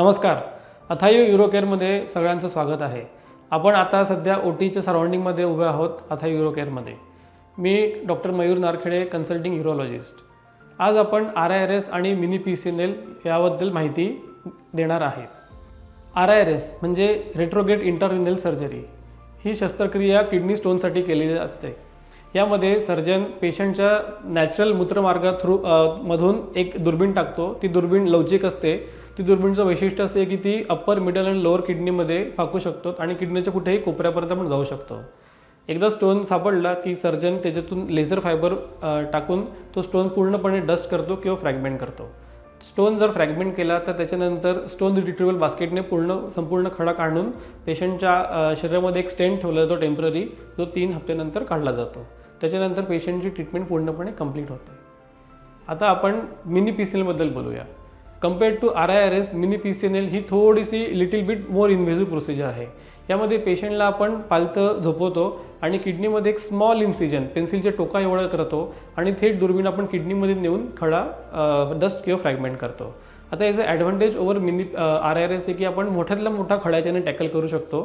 नमस्कार. अथायू युरोकेअरमध्ये सगळ्यांचं स्वागत आहे. आपण आता सध्या ओ टीच्या सराउंडिंगमध्ये उभे आहोत अथायू युरोकेअरमध्ये. मी doctor Mayur Narkhede consulting urologist आज आपण आर आय आर एस आणि mini P C N L याबद्दल माहिती देणार आहे. आर आय आर एस म्हणजे रेट्रोगेट इंटररिनल सर्जरी ही शस्त्रक्रिया किडनी स्टोनसाठी केलेली असते. यामध्ये सर्जन पेशंटच्या नॅचरल मूत्रमार्गा थ्रू मधून एक दुर्बीण टाकतो. ती दुर्बीण लवचिक असते. ती दुर्बीणचं वैशिष्ट्य असते की ती अप्पर मिडल आणि लोअर किडनीमध्ये फाकू शकतो आणि किडनीच्या कुठेही कोपऱ्यापर्यंत आपण जाऊ शकतो. एकदा स्टोन सापडला की सर्जन त्याच्यातून लेझर फायबर टाकून तो स्टोन पूर्णपणे डस्ट करतो किंवा फ्रॅगमेंट करतो. स्टोन जर फ्रॅगमेंट केला तर त्याच्यानंतर स्टोन रिट्रिवल बास्केटने पूर्ण संपूर्ण खडा काढून पेशंटच्या शरीरामध्ये एक स्टेंट ठेवला जातो टेंपररी जो तीन हप्त्यानंतर काढला जातो. त्याच्यानंतर पेशंटची ट्रीटमेंट पूर्णपणे कंप्लीट होते. आता आपण मिनी पी सी एलबद्दल बोलूया. Compared to R I R S mini P C N L ही थोडीशी little bit more invasive procedure आहे. यामध्ये पेशंटला आपण पालतं झोपवतो आणि किडनीमध्ये एक स्मॉल इन्सिजन पेन्सिलच्या टोका एवढं करतो आणि थेट दुर्बीण आपण किडनीमध्ये नेऊन खडा डस्ट किंवा फ्रॅगमेंट करतो. आता याचं advantage over mini R I R S आहे की आपण मोठ्यातल्या मोठा खड्याच्याने टॅकल करू शकतो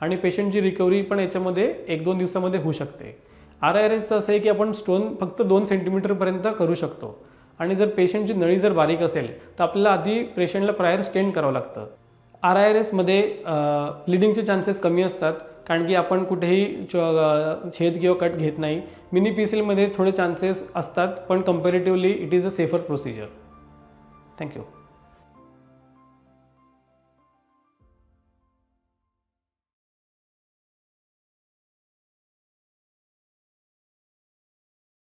आणि पेशंटची रिकव्हरी पण याच्यामध्ये एक दोन दिवसामध्ये होऊ शकते. आर आय आर एसचं असं आहे की आपण स्टोन फक्त दोन सेंटीमीटरपर्यंत करू शकतो. आणि जर पेशंटची नळी जर बारीक असेल तर आपल्याला आधी पेशंटला प्रायर स्टेंड करावं लागतं. आर आय आर एसमध्ये ब्लिडिंगचे चान्सेस कमी असतात कारण की आपण कुठेही च- छेद किंवा कट घेत नाही. मिनी पी सी एलमध्ये थोडे चान्सेस असतात पण comparatively it is a safer procedure thank you